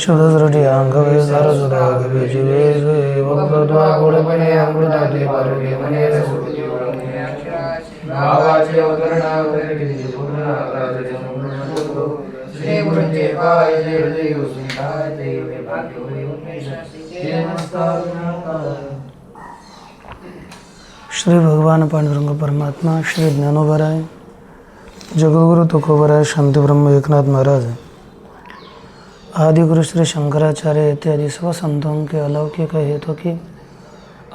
शुद्धदृढी अंगवे सरसुरागवे जीवे स्वे वक्रत्वा अमृताते पारुगे मने श्री भगवान पांडुरंग परमात्मा श्री ज्ञानोबराय जगगुरु तुकोबराय शांतीब्रह्म एकनाथ महाराज आदिगुरु श्री शंकराचार्य इत्यादि सब संतों के अलौकिक हेतु की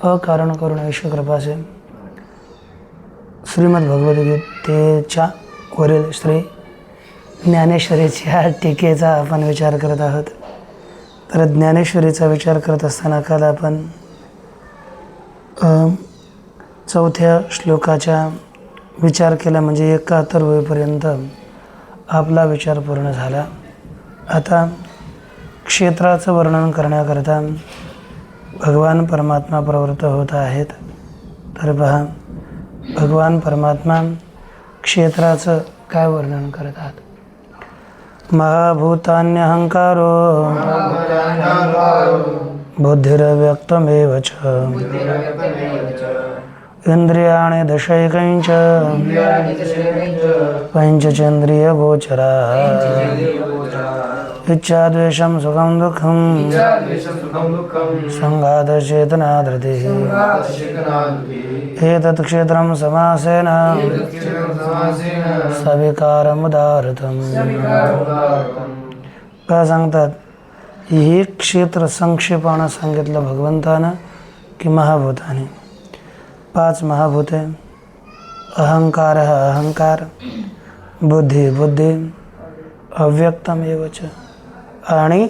अकारण करुणेश कृपा से श्रीमद भगवद्गीतेच्या वरील श्री ज्ञानेश्वरीच्या टीकेचा आपण विचार करत आहोत. तर ज्ञानेश्वरीचा विचार करत असताना काल आपण चौथ्या श्लोकाचा विचार केला म्हणजे एकाहत्तर वेळपर्यंत आपला विचार पूर्ण झाला. आता क्षेत्राचं वर्णन करण्याकरता भगवान परमात्मा प्रवृत्त होत आहेत. तर पहा भगवान परमात्मा क्षेत्राचं काय वर्णन करत आहात महाभूतान्यहंकारो बुद्धिरव्यक्तमेव च इंद्रियाणि दशैकञ्च पञ्चचेन्द्रियगोचरा। इच्छाद्वेषं सुखं दुःखं। सङ्घातचेतना धृतिः एतत् क्षेत्रं समासेन। सविकारमुदाहृतम् काय सांगतात हे क्षेत्र संक्षेपानं सांगितलं भगवंतानं की महाभूताने? पाच महाभूते। अहंकार अहंकार। बुद्धी बुद्धी। अव्यक्तमेवच आणि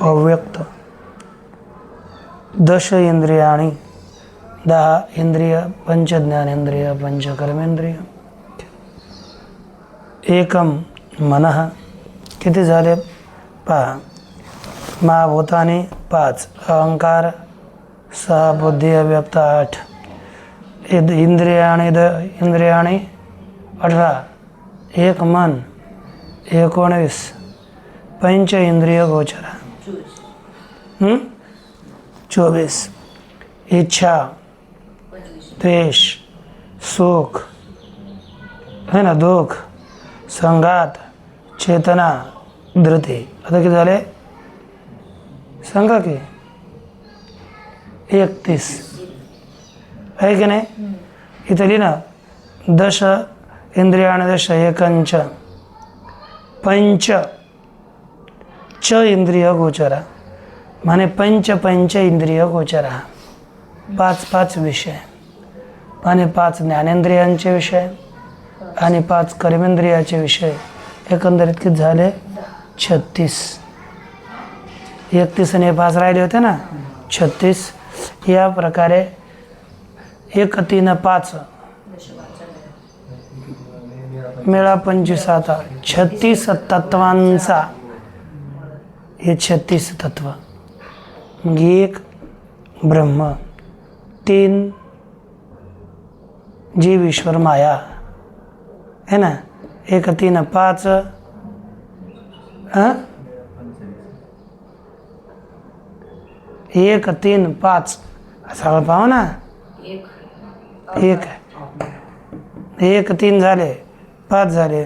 अव्यक्त. दश इंद्रियाणी दहा इंद्रिय पंच ज्ञानेंद्रिय पंच कर्मेंद्रिय एकम मनः किती झाले? पहा. महाभूताने पाच. अहंकार सहा बुद्धी अव्यक्त आठ. इद इंद्रियाणी द इंद्रियाणी अठरा. एक मन एकोणवीस. पंच इंद्रिय गोचरा चोवीस। इच्छा। द्वेष। सुख। है ना? दुःख। संघात। चेतना। धृती। आता किती झाले? सांगा की? एकतीस। आहे की नाही? इथे लिहिना दश इंद्रियाण दश एकंच। पंच। च इंद्रिय गोचरा. माने पंच पंच इंद्रिय गोचरा. पाच पाच विषय. आणि पाच ज्ञानेंद्रियांचे विषय आणि पाच कर्मेंद्रियाचे विषय. एकंदरीत किती झाले? छत्तीस. एकतीस आणि पाच राहिले होते ना? छत्तीस. या प्रकारे एक तीन पाच. मेळा पंचवीस आता. छत्तीस तत्वांचा. हे छत्तीस तत्व. मग एक ब्रह्म तीन जीव ईश्वर माया. है ना? एक तीन पाच हं? एक तीन पाच. असा पाहू ना? एक. एक तीन झाले पाच झाले.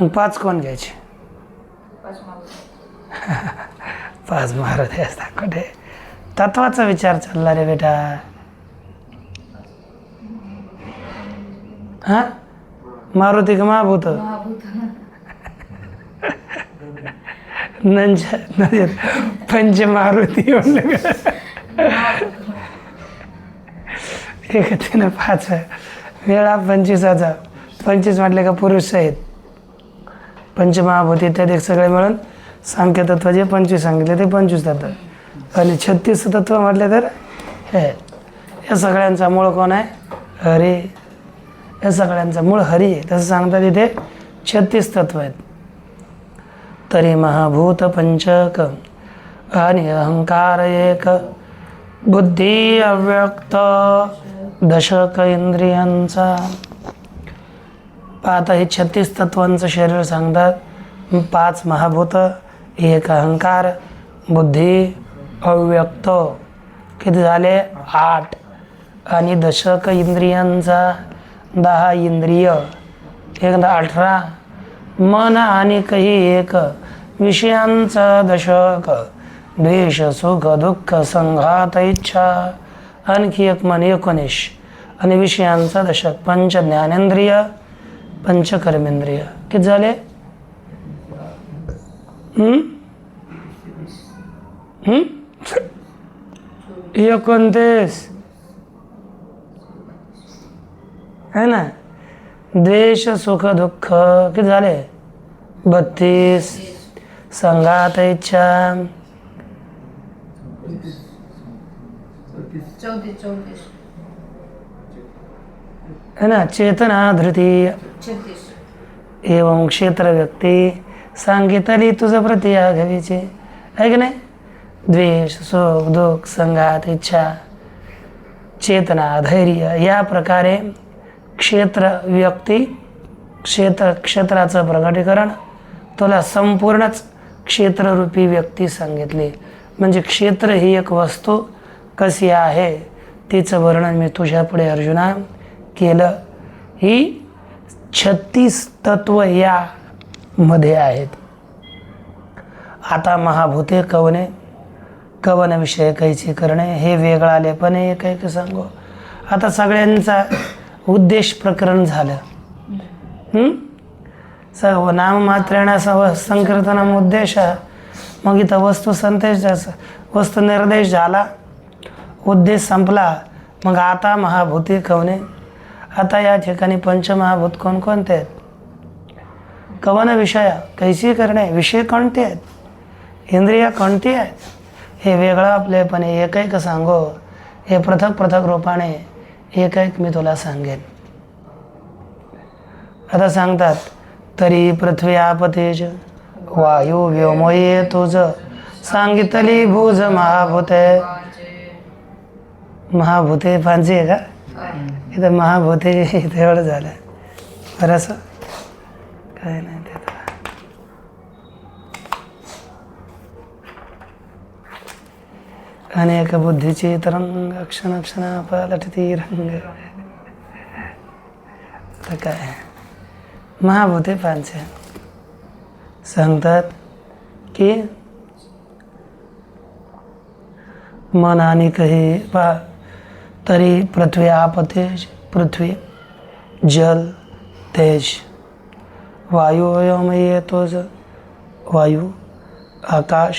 मग पाच कोण घ्यायचे? पाच मारुती असता कुठे? तत्वाचा विचार चालला रे बेटा. हा? मारुती का महाभूत? नंज पंच मारुती एक तीन पाच. वेळा पंचवीसाचा पंचवीस म्हटले का पुरुष आहेत पंचमहाभूत इत्यादी सगळे मिळून सांख्य जे पंचवीस सांगितले ते पंचवीस तत्व. आणि छत्तीस तत्व म्हटले तर हे या सगळ्यांचा मूळ कोण आहे? हरी. या सगळ्यांचा मूळ हरी आहे. तसं सांगतात इथे छत्तीस तत्व आहेत. तरी महाभूत पंचक आणि अहंकार एक. बुद्धी अव्यक्त दशक इंद्रियांचा. पाहता हे छत्तीस तत्वांचं शरीर सांगतात पाच महाभूत एक अहंकार बुद्धी अव्यक्त. किती झाले? आठ. आणि दशक इंद्रियांचा दहा इंद्रिय. एकदा अठरा. मन आणि काही एक. विषयांचा दशक. द्वेष सुख दुःख संघात इच्छा. आणखी एक मन एकोणीस. आणि विषयांचा दशक. पंच ज्ञानेंद्रिय पंचकर्मेंद्रिय किती झाले? एकोणतीस है? ना? द्वेष सुख दुःख किती झाले? बत्तीस. संघात इच्छा. है ना? चेतना धृती. एवं क्षेत्र व्यक्ती. सांगितली तुझं प्रति आघवीचे आहे की नाही? द्वेष सुख दुःख संघात इच्छा चेतना धैर्य या प्रकारे क्षेत्र व्यक्ती क्षेत्र क्षेत्राचं प्रकटीकरण तुला संपूर्णच क्षेत्ररूपी व्यक्ती सांगितली. म्हणजे क्षेत्र ही एक वस्तू कशी आहे तिचं वर्णन मी तुझ्यापुढे अर्जुना केलं. ही छत्तीस तत्व या मध्ये आहेत. आता महाभूते कवने कवनविषय कैची करणे हे वेगळालेपणे एक एक सांगू. आता सगळ्यांचा उद्देश प्रकरण झालं. हं? सर्व नाममात्रेणा सव संकीर्तनम उद्देश. मग इथं वस्तू संदेश वस्तू निर्देश झाला. उद्देश संपला. मग आता महाभूती कवने? आता या ठिकाणी पंचमहाभूत कोणकोणते आहेत? कवन विषय कैसी करणे विषय कोणते आहेत? इंद्रिय कोणती आहेत? हे वेगळं आपलेपणे एक एक सांगो हे पृथक पृथक रूपाने एक एक मी तुला सांगेन. आता सांगतात तरी पृथ्वी आपतेज वायू व्योमये तुझ सांगितली भूज महाभूते. महाभूते पांची आहे का? इथं महाभूते इथं एवढं झालं. बरंचसं काय नाही ते तर. अनेक बुद्धीची तरंग क्षण क्षण पलटती रंग आता काय महाभूते पांचे सांगतात की मन आणि काही पा वायु पृथ्वी आप वायू आकाश.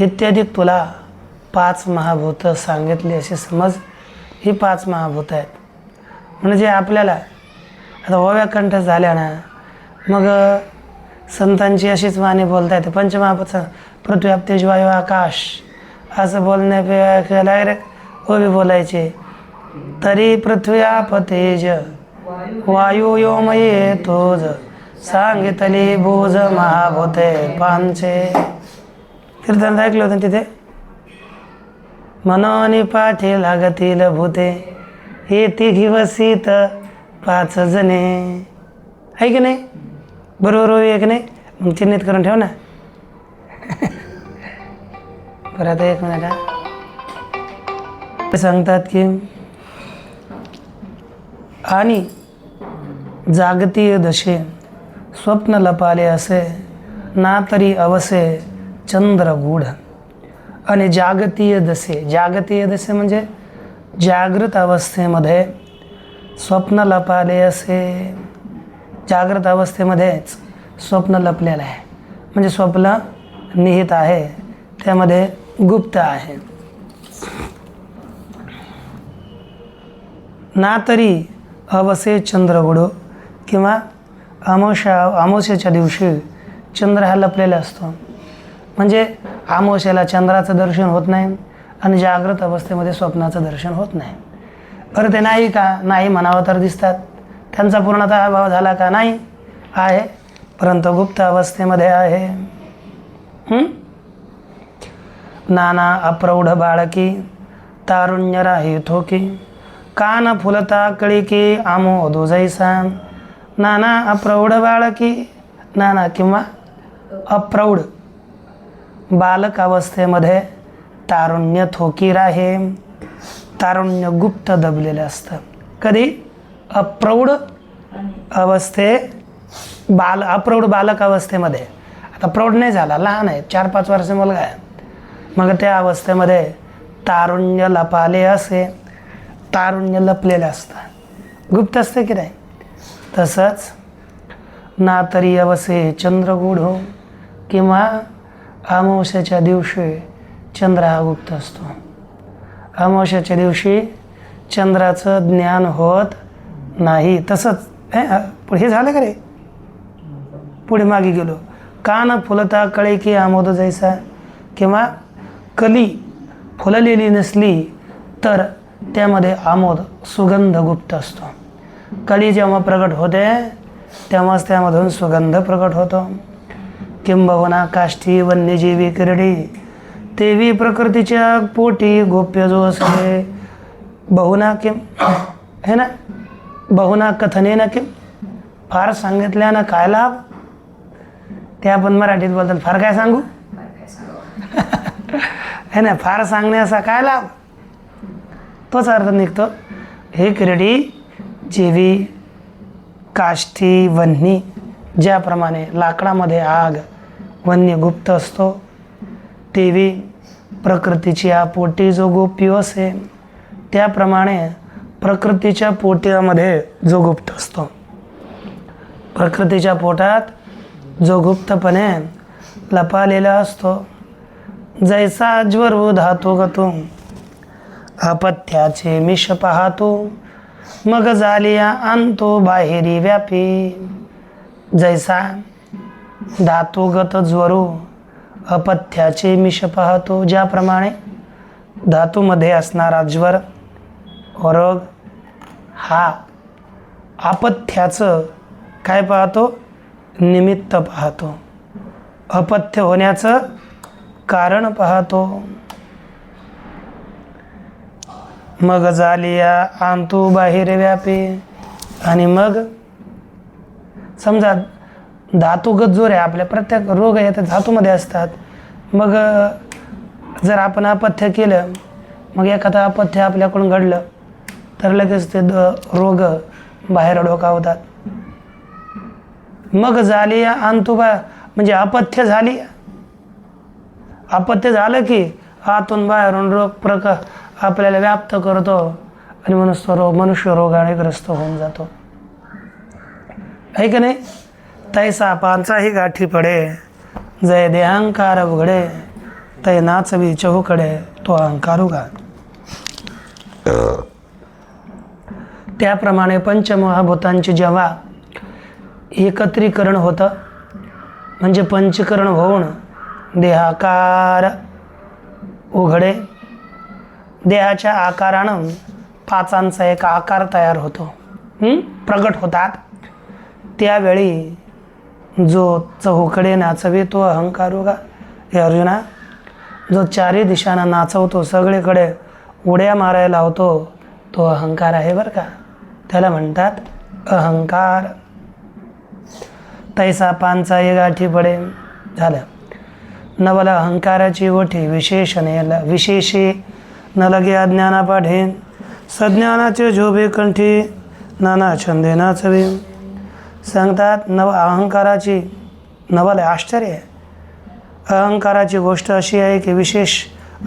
इत्यादी तुला पाच महाभूत सांगितली अशी समज ही पाच महाभूत आहेत. म्हणजे आपल्याला आता ओव्या कंठ झाल्या ना मग संतांची अशीच वाणी बोलता येते पंचमहाभूत पृथ्वी आप तेज वायू आकाश. असं बोलण्यापेक्षा डायरेक्ट ओवी बोलायचे. तरी पृथ्वी आप तेज वायू योमये तोज सांगितली भोज महाभूते पांचे. कीर्तन ऐकलं होतं तिथे? मनोनी पाठी लागतील भूते. हे तिघी वसीत पाच जणे. आहे की नाही? बरोबर होई की नाही? मग चिन्हित करून ठेव ना. बरं आता एक मिनिट हा. ते सांगतात की आणि जागतीय दशे स्वप्न लपाले असे ना तरी अवसे चंद्र गूढ आणि जागतीय दसे जागतीय दसे म्हणजे जागृत अवस्थेमध्ये स्वप्न लपाले असे. जागृत अवस्थेमध्येच स्वप्न लपलेलं आहे. म्हणजे स्वप्न निहित आहे त्यामध्ये गुप्त आहे. ना तरी अवसे चंद्रगुडो किंवा अमावस्या अमावस्याच्या दिवशी चंद्र हा लपलेला असतो. म्हणजे अमावस्याला चंद्राचं दर्शन होत नाही आणि जागृत अवस्थेमध्ये स्वप्नाचं दर्शन होत नाही. बरं ते नाही का? नाही म्हणावं तर दिसतात. त्यांचा पूर्णतः अभाव झाला का? नाही. आहे. परंतु गुप्त अवस्थेमध्ये आहे. नाना अप्रौढ बाळकी तारुण्य राही थोकी कान फुलता कळी की आमो दुजैसा नाना अप्रौढ बाळकी नाना किंवा अप्रौढ बालक अवस्थेमध्ये तारुण्य थोकीर आहे तारुण्य गुप्त दबलेलं असतं कधी अप्रौढ अवस्थे बाल अप्रौढ बालक अवस्थेमध्ये आता प्रौढ नाही झाला लहान आहे चार पाच वर्ष मुलगा आहे मग त्या अवस्थेमध्ये तारुण्य लपाले असे तारुण्य लपलेलं असतं गुप्त असतं की नाही तसंच ना तरी अवसे चंद्रगूढ हो किंवा अमावस्याच्या दिवशी चंद्र हा गुप्त असतो. अमावस्याच्या दिवशी चंद्राचं ज्ञान होत नाही. तसंच हे पुढे हे झालं का रे? पुढे मागे गेलो. कान फुलता कळे की आमोद जायचा किंवा कली फुललेली नसली तर त्यामध्ये आमोद सुगंध गुप्त असतो. कली जेव्हा प्रगट होते तेव्हाच त्यामधून सुगंध प्रकट होतो. किंबहुना काष्टी वन्यजीवी किरडी तेवी प्रकृतीच्या पोटी गोप्य जो असे बहुना किम हे ना? बहुना कथने ना किम फार सांगितल्यानं काय लाभ? ते आपण मराठीत बोलतात फार काय सांगू? हे ना? फार सांगण्याचा काय लाभ? तोच अर्थ निघतो. हे किरडी जेवी काष्टी वन्ही ज्याप्रमाणे लाकडामध्ये आग वन्य गुप्त असतो. तेवी प्रकृतीची पोटी जो गोप्य असे त्याप्रमाणे प्रकृतीच्या पोट्यामध्ये जो गुप्त असतो. प्रकृतीच्या पोटात जो गुप्तपणे लपालेला असतो. जैसा ज्वर धातो गतो अपथ्याचे मिश पाहतो मग झालिया आणतो बाहेरी व्यापी. जैसा धातुगत ज्वरू अपथ्याचे मिश पाहतो ज्याप्रमाणे धातूमध्ये असणारा ज्वर रोग हा अपथ्याचं काय पाहतो? निमित्त पाहतो. अपथ्य होण्याचं कारण पाहतो. मग झालिया आंतू बाहेर व्यापी. आणि मग समजा धातू गजोर आहे आपल्या प्रत्येक रोग आहे ते धातूमध्ये असतात. मग जर आपण अपथ्य केलं मग एखादं अपथ्य आपल्याकडून घडलं तर लगेच ते द रोग बाहेर डोकावतात मग झाली आणतो बा म्हणजे अपथ्य झाली. अपत्य झालं की आतून बाहेरून रोग प्रकार आपल्याला व्याप्त करतो आणि मनुष्य रोग मनुष्य रोगाने ग्रस्त होऊन जातो. आहे का नाही? तैसा पांचाही गाठी पडे जय देहंकार उघडे तै नाचवी चहूकडे तो अहंकार उगा त्याप्रमाणे पंचमहाभूतांची जेव्हा एकत्रीकरण होतं म्हणजे पंचकरण होऊन देहाकार उघडे देहाच्या आकारानं पाचांचा एक आकार तयार होतो. प्रगट होतात. त्यावेळी जो चहूकडे नाचवे तो अहंकार उगा. हे अर्जुना जो चारी दिशांना नाचवतो सगळीकडे उड्या मारायला होतो तो अहंकार आहे बरं का? त्याला म्हणतात अहंकार. तैसा पांचा ये गाठी पडे. झालं. नवला अहंकाराची ओठी विशेषणे विशेषे न लगे अज्ञानापाठे सज्ञानाचे झोबे कंठी नाना छंदे नाचवे. सांगतात नव अहंकाराची नवल आश्चर्य आहे. अहंकाराची गोष्ट अशी आहे की विशेष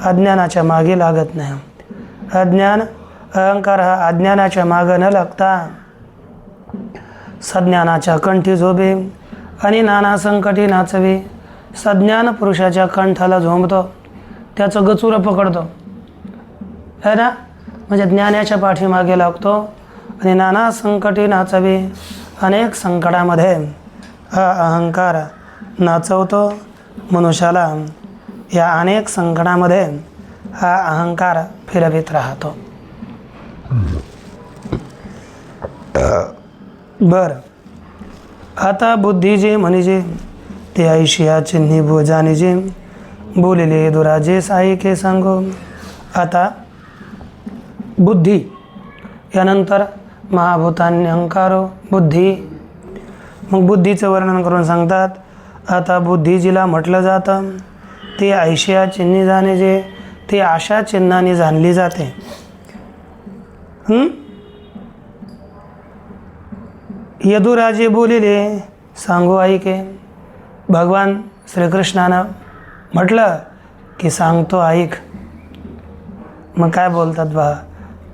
अज्ञानाच्या मागे लागत नाही. अज्ञान अहंकार हा अज्ञानाच्या मागं न लागता सज्ञानाच्या कंठी झोबे आणि नाना संकटी नाचवे. सज्ञान पुरुषाच्या कंठाला झोंबतो त्याचं गचुरं पकडतो. आहे ना? म्हणजे ज्ञानाच्या पाठीमागे लागतो आणि नाना संकटी नाचवी अनेक संकटामध्ये हा अहंकार नाचवतो मनुष्याला. या अनेक संकटामध्ये हा अहंकार फिरवीत राहतो. बर. आता बुद्धीजी म्हणजे ते ऐशिया चिन्ही भोजानीजी बोलिले दुराजे साई के सांगो. आता बुद्धी यानंतर महाभूतान्य अहंकारो बुद्धी. मग बुद्धीचं वर्णन करून सांगतात आता बुद्धी जिला म्हटलं जातं ते ऐशिया चिन्ही जाणे जे ते आशा चिन्हाने जाणली जाते. यदुराजे बोलिले सांगू ऐके भगवान श्रीकृष्णानं म्हटलं की सांगतो ऐक मग काय बोलतात बा?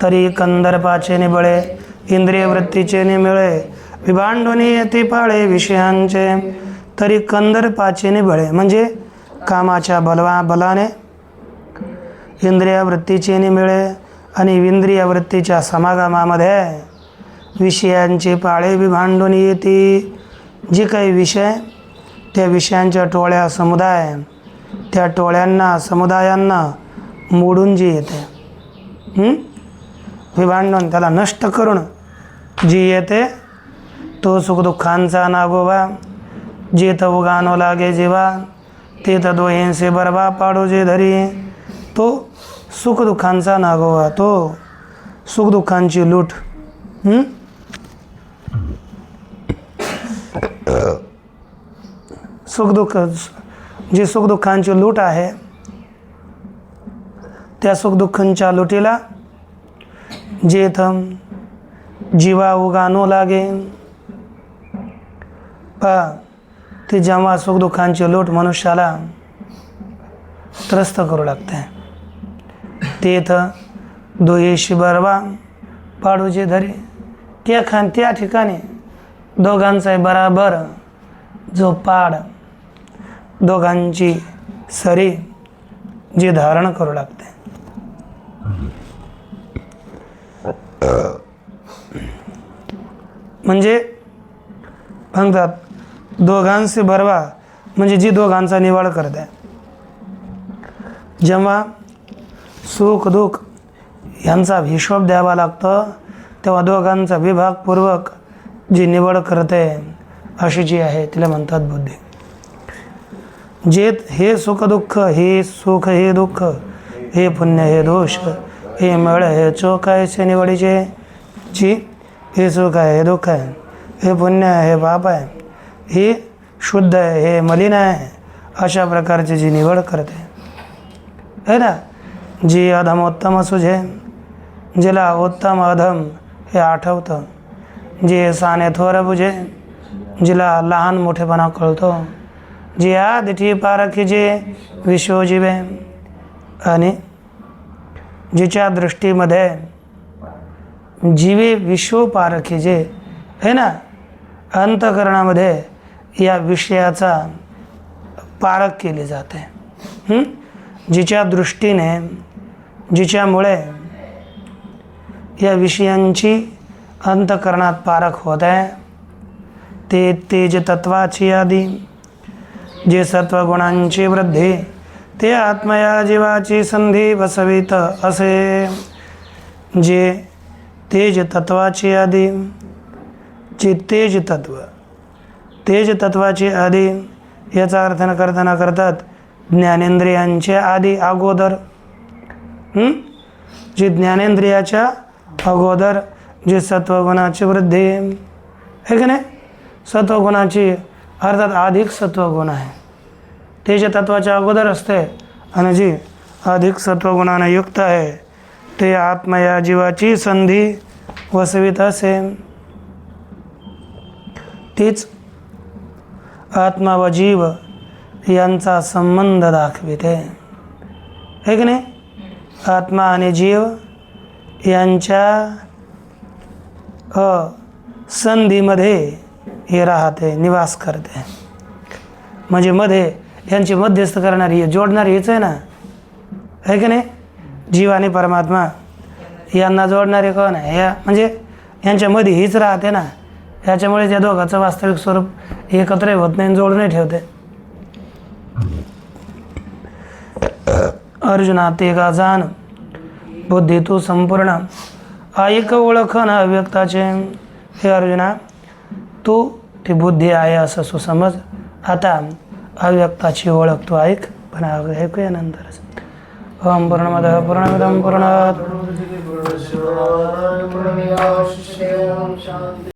तरी कंदर्पाचे निबळे इंद्रिय वृत्तीचे निमिळे विभांडुनी येते पाळे विषयांचे तरी कंदर्पाचे निबळे म्हणजे कामाच्या बलवा बलाने. इंद्रिय वृत्तीचे निमिळे आणि इंद्रिय वृत्तीच्या समागमामध्ये विषयांची पाळे विभांडून येते जे काही विषय त्या विषयांच्या टोळ्या समुदाय त्या टोळ्यांना समुदायांना मोडून जी येते. हं? त्याला नष्ट करून जी येते तो सुखदुःखांचा नागोबा जे तर उगानो लागे जेवा ते तर बरबा पाडो जे धरी तो सुखदुःखांचा नागोबा तो सुखदुःखांची लूट सुखदुःख जी सुखदुःखांची लूट आहे त्या सुखदुःखांच्या लुटीला जेथं जीवा उगानो लागे पा ते जेव्हा सुखदुःखांची लोट मनुष्याला त्रस्त करू लागते. तेथ दोयेशी बरवा पाडूचे धरी. त्या खान त्या ठिकाणी दोघांचा बराबर जो पाड दोघांची सरी जी धारण करू लागते. म्हणजे म्हणतात दोघांचे बरवा म्हणजे जी दोघांचा निवाड करते. जेव्हा सुख दुःख यांचा हिशोब द्यावा लागतो तेव्हा दोघांचा विभागपूर्वक जी निवड करते अशी जी आहे तिला म्हणतात बुद्धी. जे हे सुख दुःख हे सुख हे दुःख हे पुण्य हे दोष हे मळ हे चोख आहे से निवडीचे जी हे सुख आहे हे दुःख आहे हे पुण्य आहे हे पाप आहे. हे शुद्ध आहे हे मलिन आहे अशा प्रकारची जी निवड करते. है ना? जी अधम उत्तम सुझे जिला उत्तम अधम हे आठवतं. जे साने थोर बुझे जिला लहान मोठेपणा कळतो. जी आदिठी पारखी जे विश्वजीवे आणि जिच्या दृष्टीमध्ये जीवे विश्वपारखी जे आहे ना? अंतकरणामध्ये या विषयाचा पारख केली जाते. जिच्या दृष्टीने जिच्यामुळे या विषयांची अंतकरणात पारख होत आहे ते तेज तत्वाची यादी जे सत्वगुणांची वृद्धी ते आत्मया जीवाची संधी बसवित असे जे तेज तत्वाचे आदी जे तेज तत्व तेज तत्वाचे आदी याचा अर्थ न करताना करतात ज्ञानेंद्रियांच्या आधी अगोदर. जे ज्ञानेंद्रियाच्या अगोदर जे सत्वगुणाची वृद्धी. आहे की नाही? सत्वगुणाची अर्थात अधिक सत्वगुण आहे. तेज तत्वाच्या अगोदर असते आणि जी अधिक सत्वगुणाने युक्त आहे ते आत्मा या जीवाची संधी वसवित असेन. तीच आत्मा व जीव यांचा संबंध दाखविते. आहे की नाही? आत्मा आणि जीव यांच्या अ संधीमध्ये हे राहते निवास करते. म्हणजे मध्ये यांची मध्यस्थ करणारी जोडणारी हीच आहे ना? है की नाही? जीव आणि परमात्मा यांना जोडणारे कोण आहे? या म्हणजे यांच्यामध्ये हीच राहते ना. याच्यामुळे त्या दोघांचं वास्तविक स्वरूप एकत्र होत नाही आणि ठेवते. अर्जुना ते का जाण बुद्धी तू संपूर्ण. ऐक ओळखन अव्यक्ताचे. हे अर्जुना तू ती बुद्धी आहे असं सुसमज. आता अव्यक्ताची ओळख तू ऐक. पण ऐकूया नंतरच. ॐ पूर्णमद पूर्णमिदं पूर्णात्